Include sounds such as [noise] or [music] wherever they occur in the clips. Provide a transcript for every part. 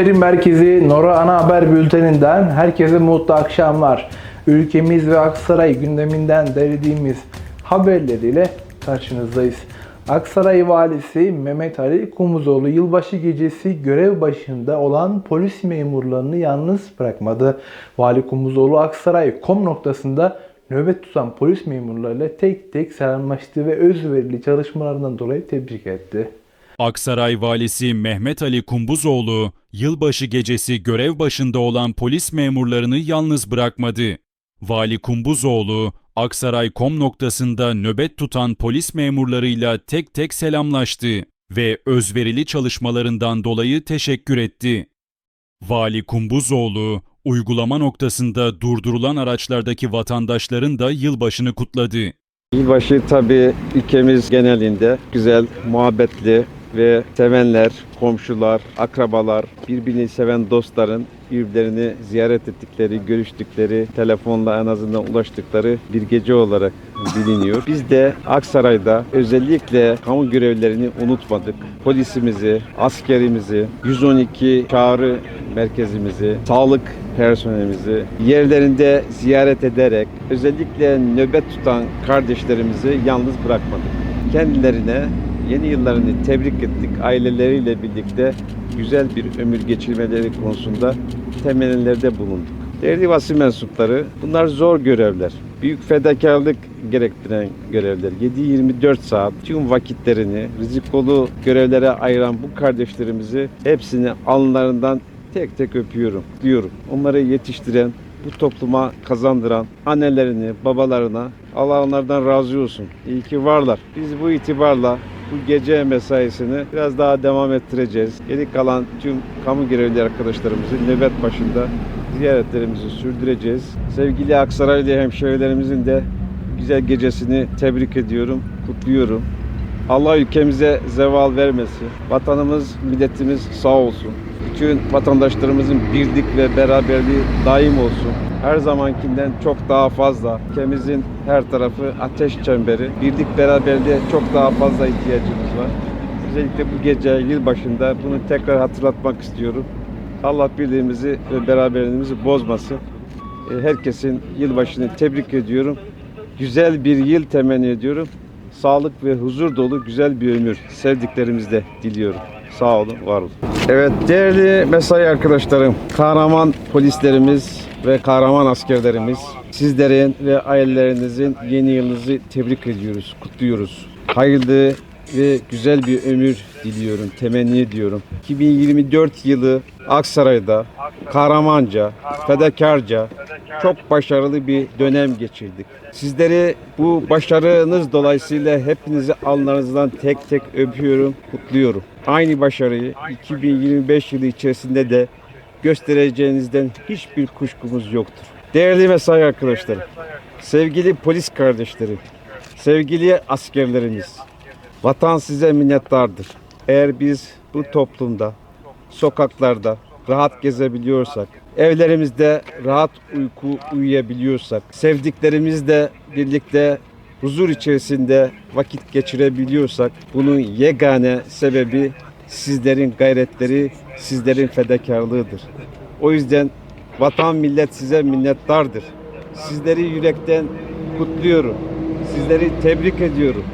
Haberin merkezi Nora Ana Haber Bülteninden herkese mutlu akşamlar. Ülkemiz ve Aksaray gündeminden derlediğimiz haberleriyle karşınızdayız. Aksaray Valisi Mehmet Ali Kumuzoğlu yılbaşı gecesi görev başında olan polis memurlarını yalnız bırakmadı. Vali Kumuzoğlu Aksaray kom noktasında nöbet tutan polis memurlarıyla tek tek selamlaştı ve özverili çalışmalarından dolayı tebrik etti. Aksaray Valisi Mehmet Ali Kumbuzoğlu, yılbaşı gecesi görev başında olan polis memurlarını yalnız bırakmadı. Vali Kumbuzoğlu, Aksaray kom noktasında nöbet tutan polis memurlarıyla tek tek selamlaştı ve özverili çalışmalarından dolayı teşekkür etti. Vali Kumbuzoğlu, uygulama noktasında durdurulan araçlardaki vatandaşların da yılbaşını kutladı. Yılbaşı tabii ülkemiz genelinde güzel, muhabbetli ve sevenler, komşular, akrabalar, birbirini seven dostların birbirlerini ziyaret ettikleri, görüştükleri, telefonla en azından ulaştıkları bir gece olarak biliniyor. Biz de Aksaray'da özellikle kamu görevlerini unutmadık. Polisimizi, askerimizi, 112 çağrı merkezimizi, sağlık personelimizi yerlerinde ziyaret ederek özellikle nöbet tutan kardeşlerimizi yalnız bırakmadık. Kendilerine yeni yıllarını tebrik ettik. Aileleriyle birlikte güzel bir ömür geçirmeleri konusunda temennilerde bulunduk. Değerli basın mensupları, bunlar zor görevler. Büyük fedakarlık gerektiren görevler. 7-24 saat tüm vakitlerini rizikolu görevlere ayıran bu kardeşlerimizi hepsini alnlarından tek tek öpüyorum, diyorum. Onları yetiştiren, bu topluma kazandıran annelerini, babalarına Allah onlardan razı olsun. İyi ki varlar. Biz bu itibarla bu gece mesaisini biraz daha devam ettireceğiz. Geri kalan tüm kamu görevli arkadaşlarımızı nöbet başında ziyaretlerimizi sürdüreceğiz. Sevgili Aksaraylı hemşehrilerimizin de güzel gecesini tebrik ediyorum, kutluyorum. Allah ülkemize zeval vermesin. Vatanımız, milletimiz sağ olsun. Bütün vatandaşlarımızın birlik ve beraberliği daim olsun. Her zamankinden çok daha fazla. Ülkemizin her tarafı ateş çemberi. Birlik beraberliğe çok daha fazla ihtiyacımız var. Özellikle bu gece yılbaşında bunu tekrar hatırlatmak istiyorum. Allah birliğimizi ve beraberliğimizi bozmasın. E, Herkesin yılbaşını tebrik ediyorum. Güzel bir yıl temenni ediyorum sağlık ve huzur dolu güzel bir ömür sevdiklerimizle diliyorum. Sağ olun, var olun. Evet değerli mesai arkadaşlarım, kahraman polislerimiz ve kahraman askerlerimiz, sizlerin ve ailelerinizin yeni yılınızı tebrik ediyoruz, kutluyoruz. Hayırlı ve güzel bir ömür diliyorum, temenni ediyorum. 2024 yılı Aksaray'da kahramanca, fedakarca, çok başarılı bir dönem geçirdik. Sizleri bu başarınız dolayısıyla hepinizi alnlarınızdan tek tek öpüyorum, kutluyorum. Aynı başarıyı 2025 yılı içerisinde de göstereceğinizden hiçbir kuşkumuz yoktur. Değerli mesai arkadaşlarım, sevgili polis kardeşlerim, sevgili askerlerimiz, vatan size minnettardır. Eğer biz bu toplumda, sokaklarda rahat gezebiliyorsak, evlerimizde rahat uyku uyuyabiliyorsak, sevdiklerimizle birlikte huzur içerisinde vakit geçirebiliyorsak bunun yegane sebebi sizlerin gayretleri, sizlerin fedakarlığıdır. O yüzden vatan millet size minnettardır. Sizleri yürekten kutluyorum. Sizleri tebrik ediyorum.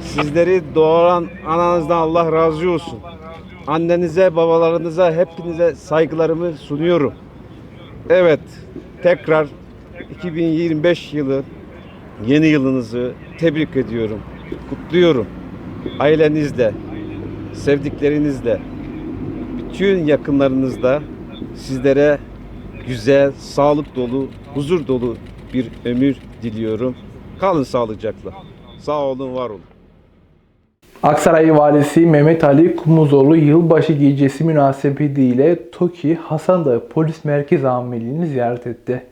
Sizleri doğuran ananızdan Allah razı olsun. Annenize, babalarınıza, hepinize saygılarımı sunuyorum. Evet, tekrar 2025 yılı yeni yılınızı tebrik ediyorum. Kutluyorum. Ailenizle, sevdiklerinizle, bütün yakınlarınızla sizlere güzel, sağlık dolu, huzur dolu bir ömür diliyorum. Kalın sağlıcakla. Sağ olun, var olun. Aksaray Valisi Mehmet Ali Kumuzoğlu yılbaşı gecesi münasebetiyle TOKİ Hasandağı Polis Merkez Amirliği'ni ziyaret etti.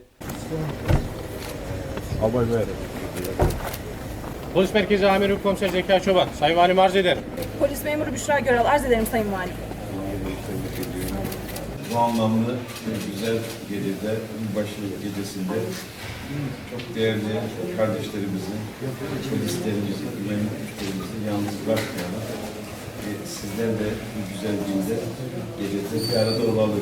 Polis Merkezi Amiri Komiser Zeka Çoban. Sayın Valim arz ederim. Polis memuru Büşra Göral arz ederim Sayın Valim. Bu anlamlı ve güzel gecede, başı gecesinde çok değerli kardeşlerimizi, polislerimizi, güvenlik güçlerimizi yalnız bırakmayalım. ki sizler de bu güzel günde gecede bir arada olalım.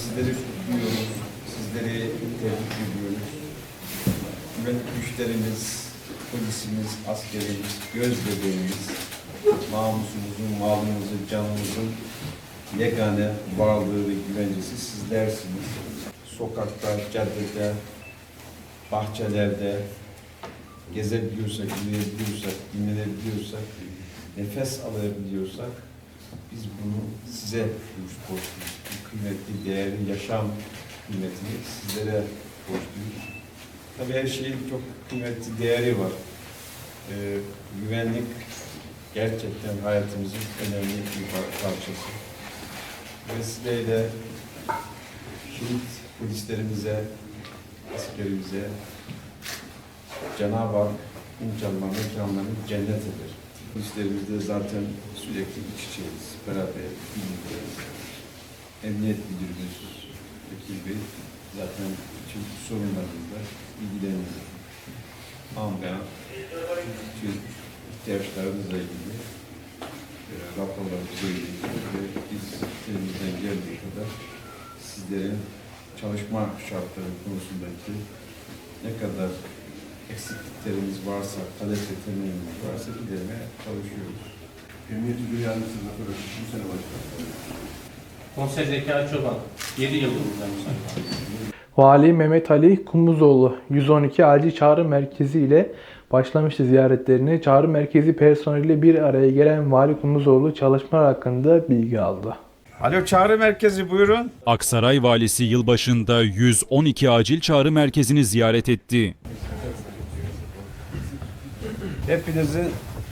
Sizleri kutluyoruz. Sizleri tebrik ediyoruz. Güvenlik güçlerimiz, polisimiz, askerimiz, göz bebeğimiz, namusumuzun, malımızın, canımızın yegane varlığı ve güvencesi sizlersiniz. Sokakta, caddede, bahçelerde gezebiliyorsak, yürüyebiliyorsak, dinlenebiliyorsak, nefes alabiliyorsak biz bunu size borçluyuz. Bu kıymetli, değerli yaşam kıymetini sizlere borçluyuz. Tabii her şeyin çok kıymetli değeri var. Ee, güvenlik gerçekten hayatımızın önemli bir par- parçası. Vesileyle şehit polislerimize, askerimize Cenab-ı Hak inşallah mekanlarını cennet eder. Polislerimizle zaten sürekli iç içeyiz, beraber ilgileniyoruz. Emniyet Müdürümüz Bekir Bey zaten tüm sorunlarımızla ilgileniyor. Anlayan tüm ihtiyaçlarımızla ilgili e, raporlarımızla ilgili ve biz elimizden geldiği kadar sizlerin çalışma şartları konusundaki ne kadar eksikliklerimiz varsa, talep ve temelimiz varsa gidermeye çalışıyoruz. Emniyet Müdürü Yardımcısı Zafer Öztürk, bu sene. Komiser Zekai Çoban 7 yıldır buradayım Sayın Valim. Vali Mehmet Ali Kumuzoğlu 112 Acil Çağrı Merkezi ile başlamıştı ziyaretlerini. Çağrı Merkezi personeliyle bir araya gelen Vali Kumuzoğlu çalışmalar hakkında bilgi aldı. Alo çağrı merkezi buyurun. Aksaray valisi yılbaşında 112 acil çağrı merkezini ziyaret etti. Hepinizin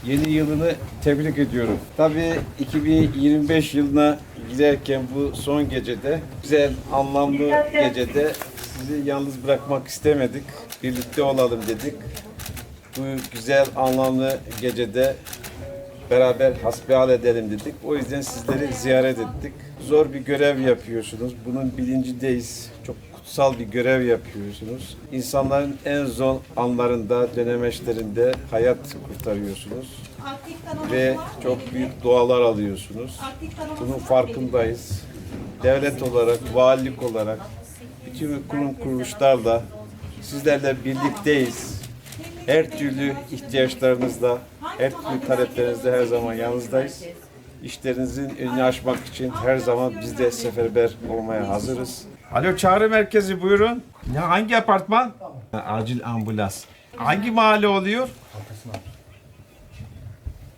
yeni yılını tebrik ediyorum. Tabii 2025 yılına girerken bu son gecede, güzel, anlamlı gecede sizi yalnız bırakmak istemedik. Birlikte olalım dedik. Bu güzel, anlamlı gecede beraber hasbihal edelim dedik. O yüzden sizleri ziyaret ettik. Zor bir görev yapıyorsunuz. Bunun bilincindeyiz. Çok kutsal bir görev yapıyorsunuz. İnsanların en zor anlarında, dönemeçlerinde hayat kurtarıyorsunuz. Ve çok büyük dualar alıyorsunuz. Bunun farkındayız. Devlet olarak, valilik olarak, bütün kurum kuruluşlarla sizlerle birlikteyiz. Her türlü ihtiyaçlarınızda, her türlü taleplerinizde her zaman yanınızdayız. İşlerinizin önünü açmak için her zaman biz de seferber olmaya hazırız. Alo çağrı merkezi buyurun. Ne hangi apartman? Acil ambulans. Hangi mahalle oluyor?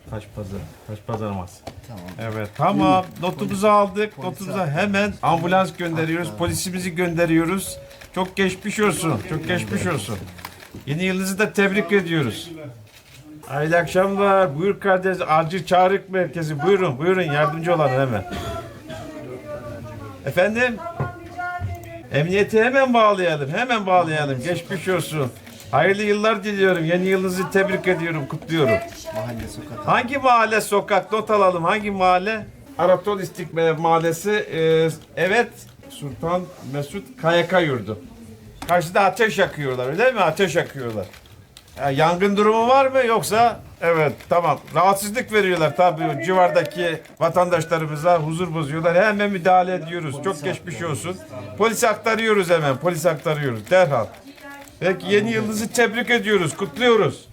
Taş pazarı. Taş pazarı mas. Tamam. Evet tamam. Notumuzu aldık. Notumuza hemen ambulans gönderiyoruz. Polisimizi gönderiyoruz. Çok geçmiş olsun. Çok geçmiş olsun. Yeni yılınızı da tebrik ediyoruz. Hayırlı akşamlar. Buyur kardeş. Acil çağrı merkezi. Buyurun. Buyurun. Yardımcı olalım hemen. Efendim? Emniyeti hemen bağlayalım. Hemen bağlayalım. Geçmiş olsun. Hayırlı yıllar diliyorum. Yeni yılınızı tebrik ediyorum. Kutluyorum. Mahalle sokak. Hangi mahalle sokak? Not alalım. Hangi mahalle? Arapton İstikbal Mahallesi. Ee, evet. Sultan Mesut KYK yurdu. Karşıda ateş yakıyorlar öyle mi? Ateş yakıyorlar. Ya, yangın durumu var mı yoksa? Evet tamam. Rahatsızlık veriyorlar tabii civardaki vatandaşlarımıza huzur bozuyorlar. Hemen müdahale ediyoruz. Çok geçmiş olsun. Polis aktarıyoruz hemen. Polis aktarıyoruz derhal. Peki yeni yılınızı tebrik ediyoruz. Kutluyoruz.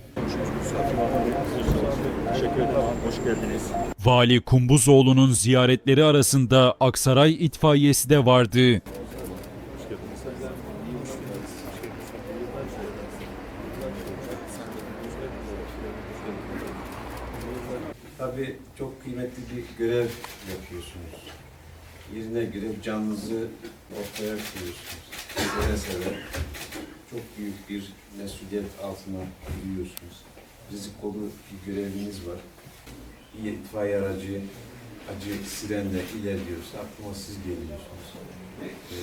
Vali Kumbuzoğlu'nun ziyaretleri arasında Aksaray itfaiyesi de vardı. Tabii çok kıymetli bir görev yapıyorsunuz. Yerine göre canınızı ortaya koyuyorsunuz. Seve seve. Çok büyük bir mesuliyet altına giriyorsunuz. Rizik dolu bir göreviniz var. Bir itfaiye aracı, acı sirenle ilerliyoruz. Aklıma siz geliyorsunuz. Ee,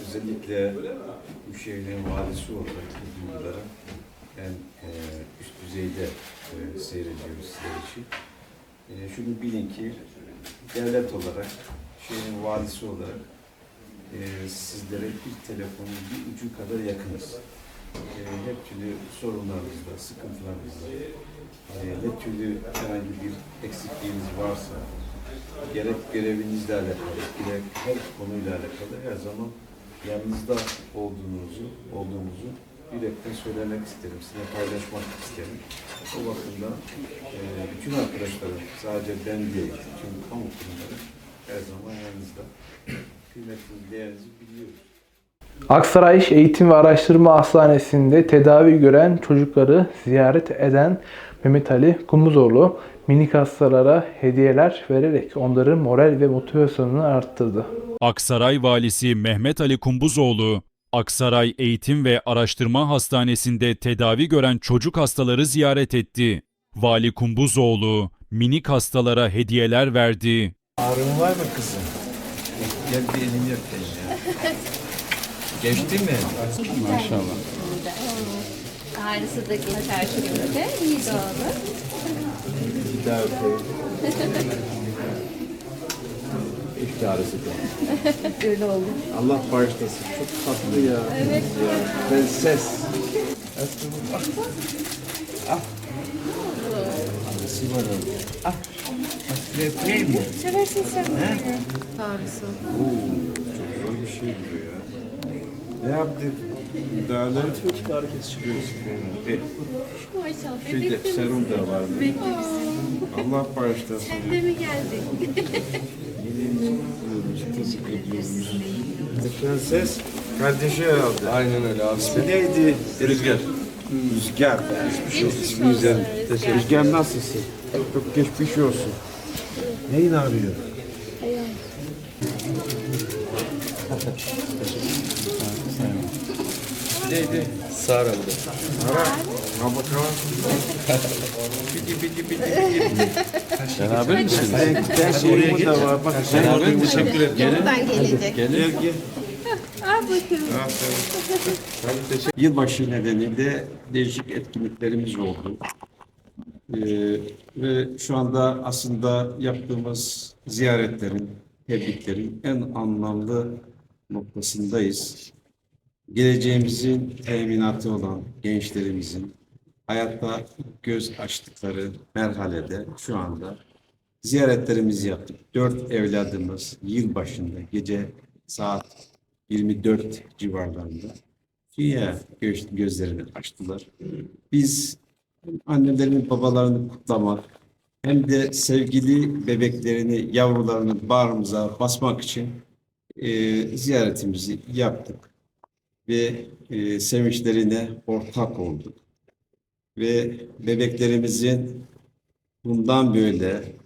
özellikle bu şehrin valisi olarak bu duyguları ben e, üst düzeyde e, seyrediyoruz sizler için. E, şunu bilin ki devlet olarak, şehrin valisi olarak e, sizlere bir telefonun bir ucu kadar yakınız. E, hep türlü sorunlarınızda, sıkıntılarınızda e, ne türlü herhangi bir eksikliğiniz varsa gerek görevinizle alakalı, gerek her konuyla alakalı her zaman yanınızda olduğunuzu, olduğumuzu yürekten söylemek isterim, sizinle paylaşmak isterim. O bakımdan e, bütün arkadaşlarım, sadece ben değil, tüm kamu kurumları her zaman yanınızda. Kıymetinizi, değerinizi biliyoruz. Aksaray Eğitim ve Araştırma Hastanesi'nde tedavi gören çocukları ziyaret eden Mehmet Ali Kumuzoğlu minik hastalara hediyeler vererek onların moral ve motivasyonunu arttırdı. Aksaray Valisi Mehmet Ali Kumbuzoğlu, Aksaray Eğitim ve Araştırma Hastanesi'nde tedavi gören çocuk hastaları ziyaret etti. Vali Kumbuzoğlu, minik hastalara hediyeler verdi. Ağrın var mı kızım? Gel bir elini öpeyim ya. Geçti mi? Maşallah. Ağrısı da geçer şimdi. İyi olur. Bir daha öpeyim. İlk ağrısı da. [laughs] Öyle oldu. Allah bağışlasın. Çok tatlı ya. Evet. Ya. Prenses. Ah. Ağrısı var orada. Ah. Öpeyim mi? Seversin sen. Ağrısı. Çok zor bir şey bu ya. Ne yaptık? Müdahale. Çocuk ağrı kesici. E, Maşallah. Şöyle serum da var. Allah bağışlasın. Sen de mi geldin? [laughs] Kutluyoruz, tezgah ediyoruz. Prenses kardeşi herhalde. Aynen öyle abi. İsmi neydi? Rüzgar. Rüzgar. İsmi güzel. Rüzgar nasılsın? Çok geçmiş olsun. Neyin ağrıyor? Neydi? Sara bu da. Sara. Ha bakalım. Bidi bidi bidi bidi. Beraber misiniz? Ben, ben şeyim da var. Bak, Beraber Teşekkür ederim. Buradan gelecek. Gel gel. Al bakalım. Yılbaşı nedeniyle değişik etkinliklerimiz oldu. Ee, ve şu anda aslında yaptığımız ziyaretlerin, tebriklerin en anlamlı noktasındayız. Geleceğimizin teminatı olan gençlerimizin hayatta göz açtıkları merhalede şu anda ziyaretlerimizi yaptık. Dört evladımız yıl başında gece saat 24 civarlarında dünya göz, gözlerini açtılar. Biz annelerini, babalarını kutlamak hem de sevgili bebeklerini, yavrularını bağrımıza basmak için e, ziyaretimizi yaptık. Ve e, sevinçlerine ortak olduk. Ve bebeklerimizin bundan böyle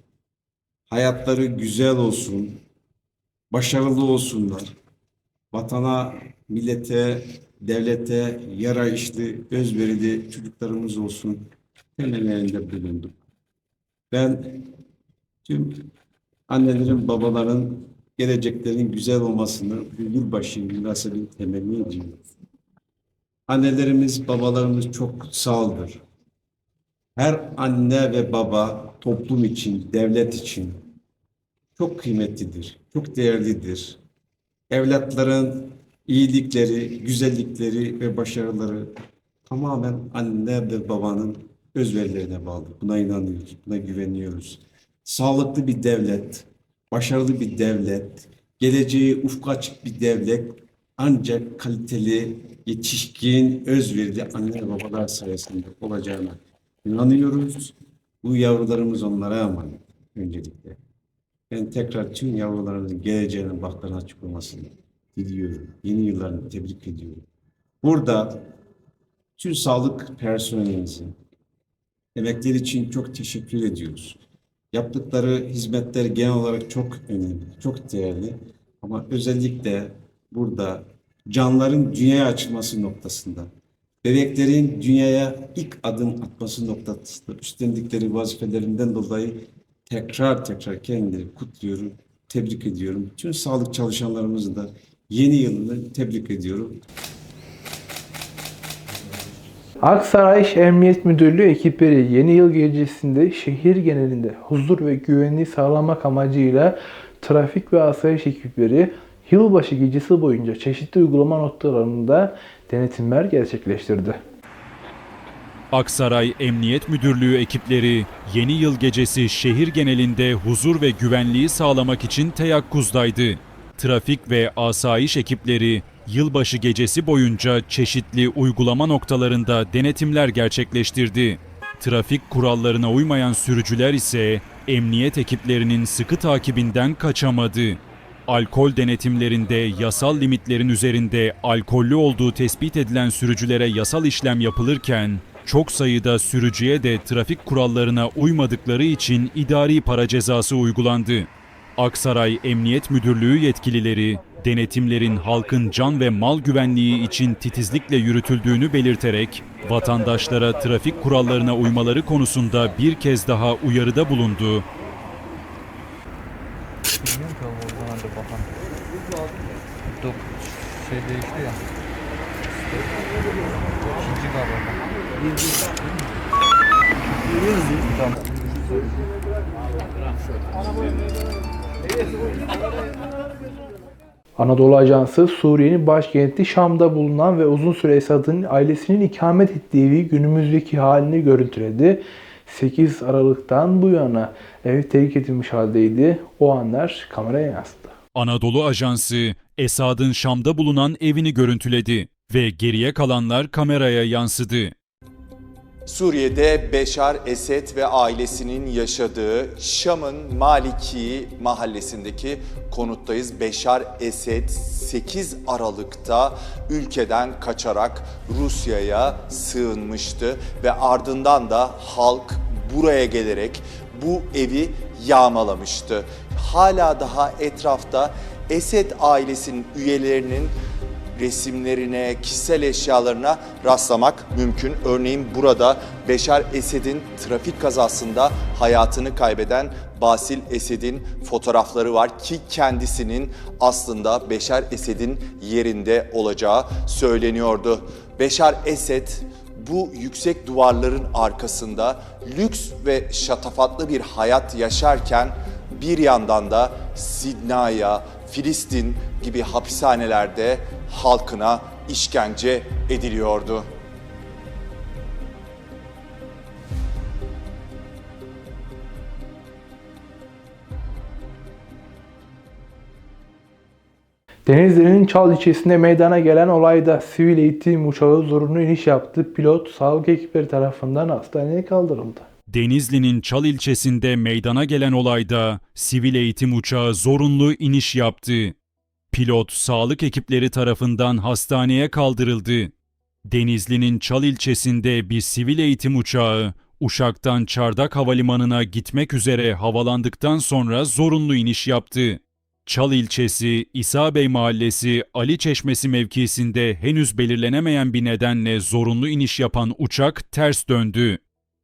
hayatları güzel olsun, başarılı olsunlar, vatana, millete, devlete yarayışlı, özverili çocuklarımız olsun temellerinde bulunduk. Ben tüm annelerin, babaların geleceklerin güzel olmasını yılbaşı münasebetiyle temenni ediyorum. Annelerimiz, babalarımız çok kutsaldır. Her anne ve baba toplum için, devlet için çok kıymetlidir, çok değerlidir evlatların iyilikleri, güzellikleri ve başarıları tamamen anne ve babanın özverilerine bağlı. Buna inanıyoruz, buna güveniyoruz. Sağlıklı bir devlet, başarılı bir devlet, geleceği ufku açık bir devlet ancak kaliteli, yetişkin, özverili anne babalar sayesinde olacağına inanıyoruz. Bu yavrularımız onlara emanet öncelikle. Ben tekrar tüm yavrularımızın geleceğinin bahtlarına açık olmasını diliyorum. Yeni yıllarını tebrik ediyorum. Burada tüm sağlık personelimizin emekleri için çok teşekkür ediyoruz. Yaptıkları hizmetler genel olarak çok önemli, çok değerli. Ama özellikle burada canların dünyaya açılması noktasında, bebeklerin dünyaya ilk adım atması noktasında üstlendikleri vazifelerinden dolayı tekrar tekrar kendileri kutluyorum, tebrik ediyorum. Tüm sağlık çalışanlarımızı da yeni yılını tebrik ediyorum. Aksaray Emniyet Müdürlüğü ekipleri yeni yıl gecesinde şehir genelinde huzur ve güvenliği sağlamak amacıyla trafik ve asayiş ekipleri yılbaşı gecesi boyunca çeşitli uygulama noktalarında denetimler gerçekleştirdi. Aksaray Emniyet Müdürlüğü ekipleri yeni yıl gecesi şehir genelinde huzur ve güvenliği sağlamak için teyakkuzdaydı. Trafik ve asayiş ekipleri yılbaşı gecesi boyunca çeşitli uygulama noktalarında denetimler gerçekleştirdi. Trafik kurallarına uymayan sürücüler ise emniyet ekiplerinin sıkı takibinden kaçamadı. Alkol denetimlerinde yasal limitlerin üzerinde alkollü olduğu tespit edilen sürücülere yasal işlem yapılırken çok sayıda sürücüye de trafik kurallarına uymadıkları için idari para cezası uygulandı. Aksaray Emniyet Müdürlüğü yetkilileri denetimlerin halkın can ve mal güvenliği için titizlikle yürütüldüğünü belirterek vatandaşlara trafik kurallarına uymaları konusunda bir kez daha uyarıda bulundu Bilmiyorum ki abi o zaman da bakalım. Dok şey değişti ya. İkinci galiba. Tamam. Anadolu Ajansı Suriye'nin başkenti Şam'da bulunan ve uzun süre Esad'ın ailesinin ikamet ettiği günümüzdeki halini görüntüledi. 8 Aralık'tan bu yana ev terk edilmiş haldeydi. O anlar kameraya yansıdı. Anadolu Ajansı Esad'ın Şam'da bulunan evini görüntüledi ve geriye kalanlar kameraya yansıdı. Suriye'de Beşar Esed ve ailesinin yaşadığı Şam'ın Maliki mahallesindeki konuttayız. Beşar Esed 8 Aralık'ta ülkeden kaçarak Rusya'ya sığınmıştı ve ardından da halk buraya gelerek bu evi yağmalamıştı. Hala daha etrafta Esed ailesinin üyelerinin resimlerine, kişisel eşyalarına rastlamak mümkün. Örneğin burada Beşar Esed'in trafik kazasında hayatını kaybeden Basil Esed'in fotoğrafları var ki kendisinin aslında Beşar Esed'in yerinde olacağı söyleniyordu. Beşar Esed bu yüksek duvarların arkasında lüks ve şatafatlı bir hayat yaşarken bir yandan da Sidna'ya, Filistin gibi hapishanelerde halkına işkence ediliyordu. Denizli'nin Çal ilçesinde meydana gelen olayda sivil eğitim uçağı zorunlu iniş yaptı. Pilot sağlık ekipleri tarafından hastaneye kaldırıldı. Denizli'nin Çal ilçesinde meydana gelen olayda sivil eğitim uçağı zorunlu iniş yaptı. Pilot sağlık ekipleri tarafından hastaneye kaldırıldı. Denizli'nin Çal ilçesinde bir sivil eğitim uçağı Uşak'tan Çardak Havalimanı'na gitmek üzere havalandıktan sonra zorunlu iniş yaptı. Çal ilçesi, İsa Bey Mahallesi, Ali Çeşmesi mevkisinde henüz belirlenemeyen bir nedenle zorunlu iniş yapan uçak ters döndü.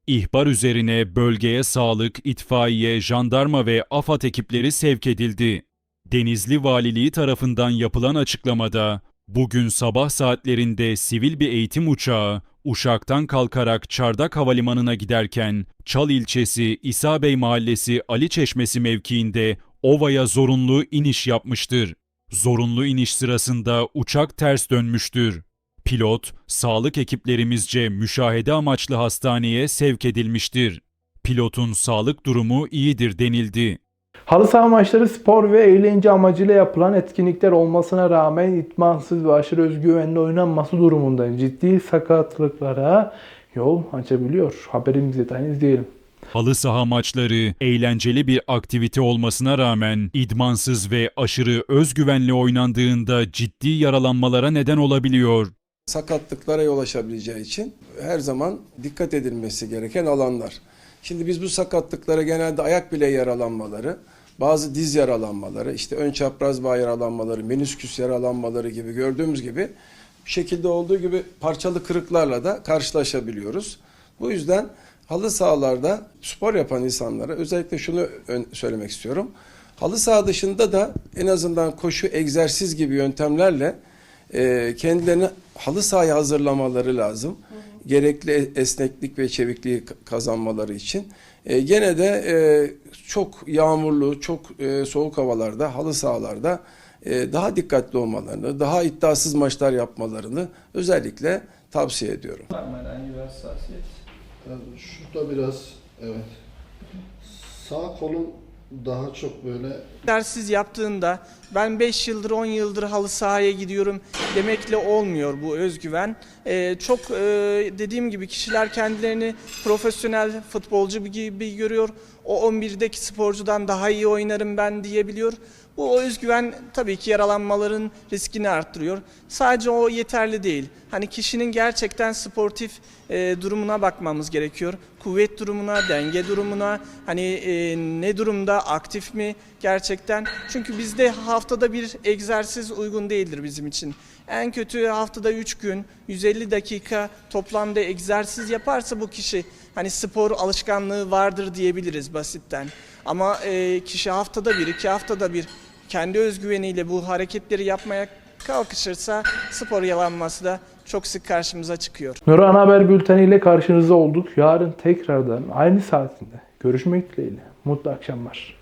İhbar üzerine bölgeye sağlık, itfaiye, jandarma ve AFAD ekipleri sevk edildi. Denizli Valiliği tarafından yapılan açıklamada, bugün sabah saatlerinde sivil bir eğitim uçağı Uşak'tan kalkarak Çardak Havalimanı'na giderken Çal ilçesi İsa Bey Mahallesi Ali Çeşmesi mevkiinde Ova'ya zorunlu iniş yapmıştır. Zorunlu iniş sırasında uçak ters dönmüştür. Pilot, sağlık ekiplerimizce müşahede amaçlı hastaneye sevk edilmiştir. Pilotun sağlık durumu iyidir denildi. Halı saha maçları spor ve eğlence amacıyla yapılan etkinlikler olmasına rağmen itmansız ve aşırı özgüvenli oynanması durumunda ciddi sakatlıklara yol açabiliyor. Haberimizi detayını izleyelim. Halı saha maçları eğlenceli bir aktivite olmasına rağmen idmansız ve aşırı özgüvenli oynandığında ciddi yaralanmalara neden olabiliyor. Sakatlıklara yol açabileceği için her zaman dikkat edilmesi gereken alanlar. Şimdi biz bu sakatlıklara genelde ayak bile yaralanmaları, bazı diz yaralanmaları, işte ön çapraz bağ yaralanmaları, menisküs yaralanmaları gibi gördüğümüz gibi şekilde olduğu gibi parçalı kırıklarla da karşılaşabiliyoruz. Bu yüzden halı sahalarda spor yapan insanlara özellikle şunu söylemek istiyorum. Halı saha dışında da en azından koşu, egzersiz gibi yöntemlerle e, kendilerini halı sahaya hazırlamaları lazım. Gerekli esneklik ve çevikliği kazanmaları için. E, gene de e, çok yağmurlu, çok e, soğuk havalarda, halı sahalarda e, daha dikkatli olmalarını, daha iddiasız maçlar yapmalarını özellikle tavsiye ediyorum. Şurada biraz evet. Sağ kolum daha çok böyle egzersiz yaptığında ben 5 yıldır 10 yıldır halı sahaya gidiyorum demekle olmuyor bu özgüven. Ee, çok e, dediğim gibi kişiler kendilerini profesyonel futbolcu gibi görüyor. O 11'deki sporcudan daha iyi oynarım ben diyebiliyor. Bu o özgüven tabii ki yaralanmaların riskini arttırıyor. Sadece o yeterli değil. Hani kişinin gerçekten sportif e, durumuna bakmamız gerekiyor. Kuvvet durumuna, denge durumuna, hani e, ne durumda, aktif mi gerçekten? Çünkü bizde haftada bir egzersiz uygun değildir bizim için. En kötü haftada 3 gün 150 dakika toplamda egzersiz yaparsa bu kişi hani spor alışkanlığı vardır diyebiliriz basitten. Ama e, kişi haftada bir, iki haftada bir kendi özgüveniyle bu hareketleri yapmaya kalkışırsa spor yalanması da çok sık karşımıza çıkıyor. Nora Ana Haber Bülteni ile karşınızda olduk. Yarın tekrardan aynı saatinde görüşmek dileğiyle. Mutlu akşamlar.